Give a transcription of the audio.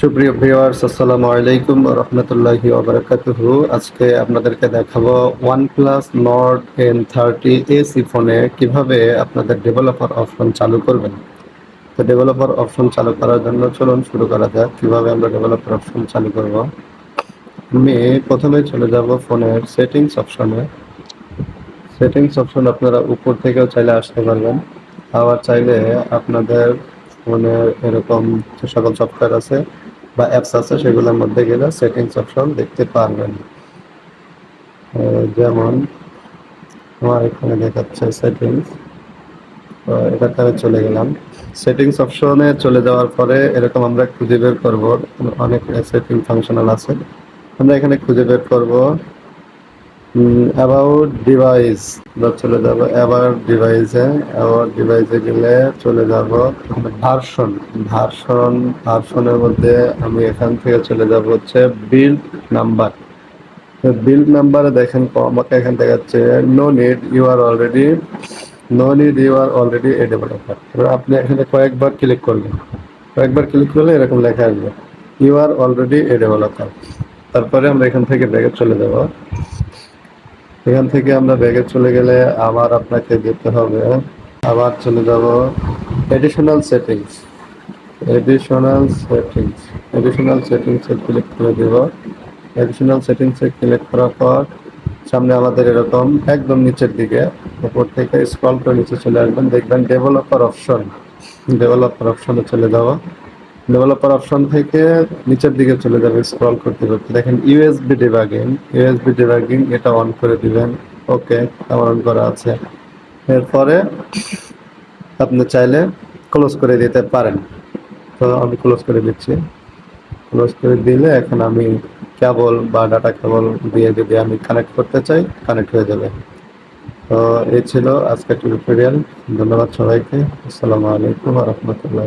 সুপ্রিয় ভিউয়ার্স, আসসালামু আলাইকুম রহমতুল্লাহি ওবরাকাতুহু আজকে আপনাদেরকে দেখাবো OnePlus এন থার্টি এসি ফোনে কীভাবে আপনাদের ডেভেলপার অপশন চালু করবেন। তো ডেভেলপার অপশন চালু করার জন্য চলুন শুরু করা যাক, কীভাবে আমরা ডেভেলপার অপশন চালু করব। আমি প্রথমে চলে যাব ফোনের সেটিংস অপশনে সেটিংস অপশন আপনারা উপর থেকেও চাইলে আসতে পারবেন। আবার চাইলে আপনাদের ফোনের এরকম যে সকল সফটওয়্যার আছে বা অ্যাপস আছে, সেগুলোর মধ্যে গেলে সেটিংস অপশন দেখতে পারবেন। যেমন আমার এখানে দেখাচ্ছে সেটিংস এটা তারা চলে গেলাম। সেটিংস অপশনে চলে যাওয়ার পরে এরকম আমরা খুঁজে বের করব। অনেক সেটিং ফাংশনাল আছে। আমরা এখানে খুঁজে বের করব। অ্যাবাউট ডিভাইস আমরা চলে যাব অ্যাবাউট ডিভাইসে অ্যাবাউট ডিভাইসে গেলে চলে যাব ভার্সন ভার্সন ভার্সনের মধ্যে আমি এখান থেকে চলে যাব হচ্ছে বিল্ড নাম্বার বিল্ড নাম্বারে দেখেন, আমাকে এখান হচ্ছে no need you are already no need you are already a developer এবার আপনি এখানে কয়েকবার ক্লিক করলেন, কয়েকবার ক্লিক করলে এরকম লেখা আসবে you are already a developer তারপরে আমরা এখান থেকে ব্যাগে চলে যাব। এখান থেকে আমরা ব্যাগে চলে গেলে আবার আপনাকে যেতে হবে। আবার চলে যাব additional settings additional settings additional সেটিংসে ক্লিক করে দেব। এডিশনাল সেটিংসে ক্লিক করার পর সামনে আমাদের এরকম একদম নিচের দিকে, উপর থেকে স্ক্রল করে নিচে চলে আসবেন। দেখবেন ডেভেলপার অপশন ডেভেলপার অপশনে চলে যাওয়া ডেভেলপার অপশন থেকে নিচের দিকে চলে যাবে স্ক্রল করতে করতে। দেখেন ইউএসবি ডিবাগিং ইউএসবি ডিবাগিং এটা অন করে দিবেন। ওকে আমার অন করা আছে। এরপরে আপনি চাইলে ক্লোজ করে দিতে পারেন। তো আমি ক্লোজ করে দিচ্ছি। ক্লোজ করে দিলে এখন আমি কেবল বা ডাটা কেবল দিয়ে যদি আমি কানেক্ট করতে চাই কানেক্ট হয়ে যাবে। তো এই ছিল আজকের টিউটোরিয়াল ধন্যবাদ সবাইকে। আসসালামু আলাইকুম রহমতুল্লাহ